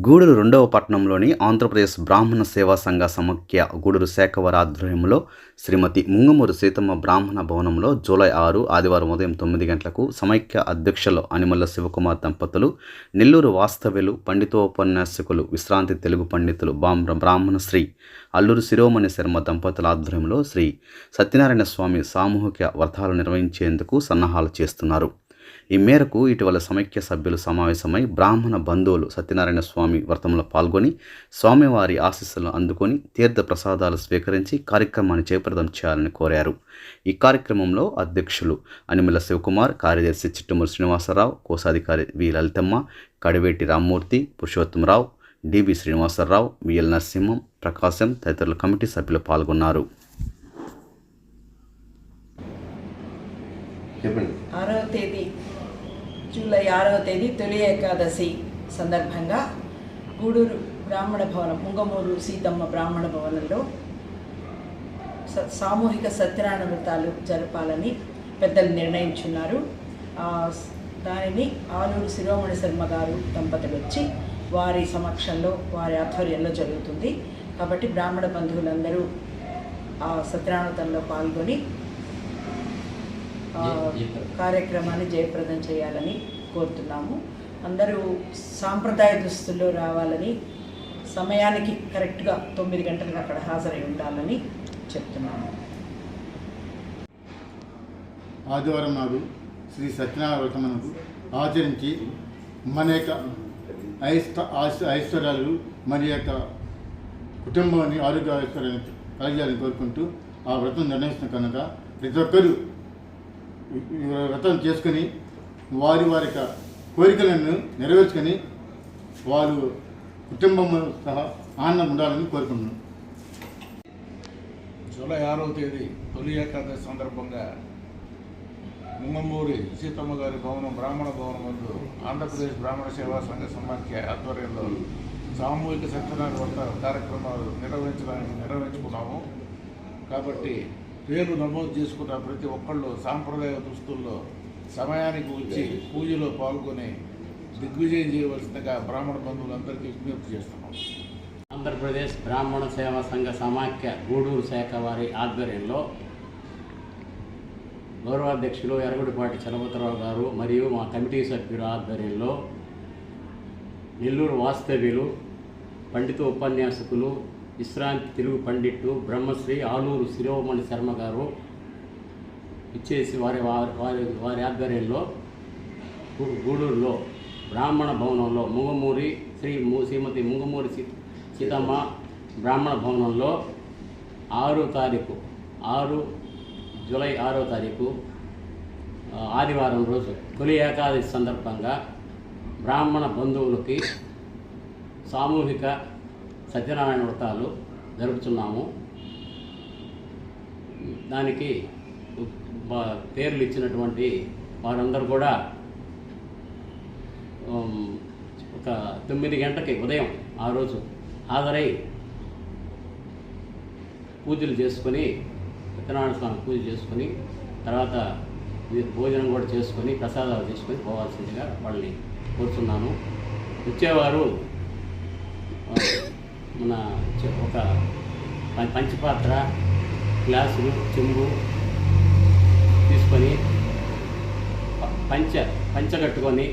గూడూరు రెండవ పట్టణంలోని ఆంధ్రప్రదేశ్ బ్రాహ్మణ సేవా సంఘ సమాఖ్య గూడూరు శాఖవారి ఆధ్వర్యంలో శ్రీమతి ముంగమూరు సీతమ్మ బ్రాహ్మణ భవనంలో జూలై ఆరు ఆదివారం ఉదయం తొమ్మిది గంటలకు సమైక్య అధ్యక్షులు అనిమల్ల శివకుమార్ దంపతులు నెల్లూరు వాస్తవ్యులు పండితోపన్యాసకులు విశ్రాంతి తెలుగు పండితులు బామ్ర బ్రాహ్మణ శ్రీ అల్లూరు శిరోమణి శర్మ దంపతుల ఆధ్వర్యంలో శ్రీ సత్యనారాయణ స్వామి సామూహిక వ్రతాలు నిర్వహించేందుకు సన్నాహాలు చేస్తున్నారు. ఈ మేరకు ఇటీవల సమైక్య సభ్యులు సమావేశమై బ్రాహ్మణ బంధువులు సత్యనారాయణ స్వామి వ్రతంలో పాల్గొని స్వామివారి ఆశీస్సులను అందుకొని తీర్థ ప్రసాదాలు స్వీకరించి కార్యక్రమాన్ని చేప్రదం చేయాలని కోరారు. ఈ కార్యక్రమంలో అధ్యక్షులు అనిమల శివకుమార్ కార్యదర్శి చిట్టమూరి శ్రీనివాసరావు కోశాధికారి V Lalitamma Kadiveti Rammurthy Purushottamarao DB Srinivasarao VL Narasimham Prakasam తదితరుల committee సభ్యులు పాల్గొన్నారు. చెప్పండి. ఆరవ తేదీ జూలై ఆరవ తేదీ తొలి ఏకాదశి సందర్భంగా గూడూరు బ్రాహ్మణ భవనం ముంగమూరు సీతమ్మ బ్రాహ్మణ భవనంలో స- సామూహిక సత్యనారాయణ వ్రతాలు జరపాలని పెద్దలు నిర్ణయించున్నారు. దానిని ఆలూరు శిరోమణి శర్మ గారు దంపతులు వచ్చి వారి సమక్షంలో వారి ఆధ్వర్యంలో జరుగుతుంది. కాబట్టి బ్రాహ్మణ బంధువులందరూ ఆ సత్యనారాయణ పాల్గొని కార్యక్రమాన్ని జయప్రదం చేయాలని కోరుతున్నాము. అందరూ సాంప్రదాయ దుస్తుల్లో రావాలని సమయానికి కరెక్ట్గా తొమ్మిది గంటలకు అక్కడ హాజరై ఉండాలని చెప్తున్నాము. ఆదివారం నాడు శ్రీ సత్యనారాయణ వ్రతమునకు ఆచరించి మన యొక్క ఐస్త ఐశ్వర్యాలు మన యొక్క కుటుంబాన్ని ఆరోగ్య ఐశ్వర్యాన్ని కలగాలని కోరుకుంటూ ఆ వ్రతం నిర్ణయిస్తున్న కనుక ప్రతి ఒక్కరూ వ్రతం చేసుకొని వారి వారి యొక్క కోరికలను నెరవేర్చుకొని వారు కుటుంబం సహా ఆనందం ఉండాలని కోరుకుంటున్నాను. జూలై ఆరవ తేదీ తొలి ఏకాదశి సందర్భంగా ముంగమూరి సీతమ్మ గారి భవనం బ్రాహ్మణ భవనం ముందు ఆంధ్రప్రదేశ్ బ్రాహ్మణ సేవా సంఘ సమాఖ్య ఆధ్వర్యంలో సామూహిక సత్యనారాయణ వ్రత కార్యక్రమాలు నిర్వహించడానికి నిర్వహించుకున్నాము. కాబట్టి పేరు నమోదు చేసుకున్న ప్రతి ఒక్కళ్ళు సాంప్రదాయ దుస్తుల్లో సమయానికి వచ్చి పూజలో పాల్గొని దిగ్విజయం చేయవలసిందిగా బ్రాహ్మణ బంధువులందరికీ విజ్ఞప్తి చేస్తున్నాం. ఆంధ్రప్రదేశ్ బ్రాహ్మణ సేవా సంఘ సమాఖ్య గూడూరు శాఖ వారి ఆధ్వర్యంలో గౌరవాధ్యక్షులు ఎరగుడిపాటి చలపతిరావు గారు మరియు మా కమిటీ సభ్యుల ఆధ్వర్యంలో నెల్లూరు వాస్తవ్యులు పండిత ఉపన్యాసకులు విశ్రాంతి తెలుగు పండిట్టు బ్రహ్మశ్రీ ఆలూరు శిరోమణి శర్మ గారు ఇచ్చేసి వారి వారి వారి వారి ఆధ్వర్యంలో గూడూరులో బ్రాహ్మణ భవనంలో ముంగమూరి శ్రీ శ్రీమతి ముంగమూరి సీతమ్మ బ్రాహ్మణ భవనంలో ఆరో తారీఖు ఆరు జూలై ఆరో తారీఖు ఆదివారం రోజు తొలి ఏకాదశి సందర్భంగా బ్రాహ్మణ బంధువులకి సామూహిక సత్యనారాయణ వ్రతాలు జరుపుతున్నాము. దానికి పేర్లు ఇచ్చినటువంటి వారందరూ కూడా ఒక తొమ్మిది గంటకి ఉదయం ఆ రోజు హాజరై పూజలు చేసుకొని సత్యనారాయణ స్వామి పూజ చేసుకొని తర్వాత భోజనం కూడా చేసుకొని ప్రసాదాలు తీసుకొని పోవాల్సిందిగా వాళ్ళని కోరుతున్నాను వచ్చేవారు మన ఒక పంచపాత్ర గ్లాసులు చెంబు తీసుకొని పంచ పంచ కట్టుకొని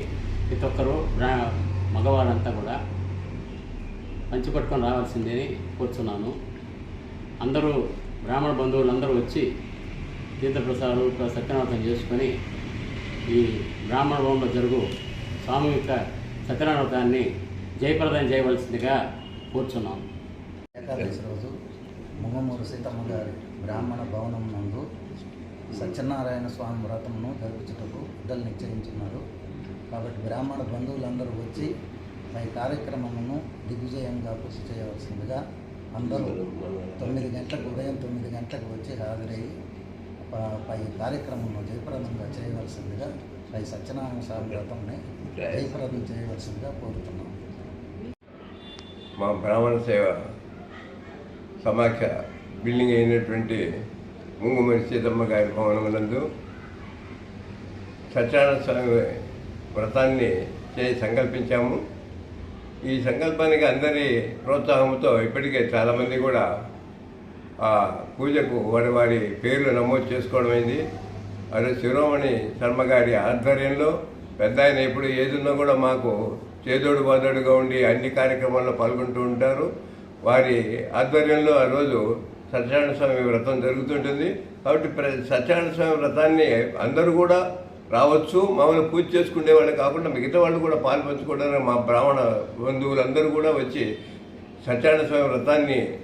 ప్రతి ఒక్కరు బ్రా మగవారంతా కూడా పంచ కట్టుకొని రావాల్సిందని కోరుతున్నాను అందరూ బ్రాహ్మణ బంధువులందరూ వచ్చి తీర్థప్రసాదాలు సత్యనారాయణ చేసుకొని ఈ బ్రాహ్మణ భవనంలో జరుగు సామూహిక సత్యనారాయణాన్ని జయప్రదం చేయవలసిందిగా కూర్చున్నాం. ఏకాదశి రోజు ముంగమూరు సీతమ్మ గారి బ్రాహ్మణ భవనం నందు సత్యనారాయణ స్వామి వ్రతమును జరుపుచుటకు పెద్దలు నిశ్చయించున్నారు. కాబట్టి బ్రాహ్మణ బంధువులందరూ వచ్చి పై కార్యక్రమమును దిగ్విజయంగా పూర్తి చేయవలసిందిగా అందరూ తొమ్మిది గంటలకు ఉదయం తొమ్మిది గంటలకు వచ్చి హాజరయ్యి పై కార్యక్రమంలో జయప్రదంగా చేయవలసిందిగా పై సత్యనారాయణ స్వామి వ్రతంని జయప్రదం చేయవలసిందిగా కోరుతున్నాను మా బ్రాహ్మణ సేవ సమాఖ్య బిల్డింగ్ అయినటువంటి ముంగుమరి సీతమ్మ గారి భవనమునందు సత్యనారాయణ స్వామి వ్రతాన్ని చేసి సంకల్పించాము. ఈ సంకల్పానికి అందరి ప్రోత్సాహంతో ఇప్పటికే చాలామంది కూడా ఆ పూజకు వారి వారి పేర్లు నమోదు చేసుకోవడమైంది అదే శిరోమణి శర్మ గారి ఆధ్వర్యంలో పెద్ద ఆయన ఎప్పుడు ఏదున్నా కూడా మాకు చేదోడు బాదోడుగా ఉండి అన్ని కార్యక్రమాల్లో పాల్గొంటూ ఉంటారు. వారి ఆధ్వర్యంలో ఆ రోజు సత్యనారాయణ స్వామి వ్రతం జరుగుతుంటుంది. కాబట్టి ప్ర సత్యనారాయణ స్వామి వ్రతాన్ని అందరూ కూడా రావచ్చు. మామూలు పూజ చేసుకునే వాళ్ళు కాకుండా మిగతా వాళ్ళు కూడా పాల్పంచుకోవడానికి మా బ్రాహ్మణ బంధువులందరూ కూడా వచ్చి సత్యనారాయణ స్వామి వ్రతాన్ని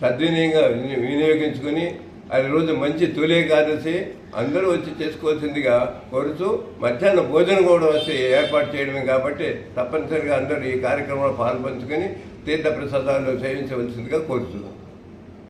సద్వినియోగంగా విని- అది రోజు మంచి తొలి ఏకాదశి అందరూ వచ్చి చేసుకోవాల్సిందిగా కోరుతూ మధ్యాహ్నం భోజనం కూడా వచ్చి ఏర్పాటు చేయడమే కాబట్టి తప్పనిసరిగా అందరూ ఈ కార్యక్రమంలో పాల్పంచుకొని తీర్థ ప్రసాదాలు సేవించవలసిందిగా కోరుతున్నాం.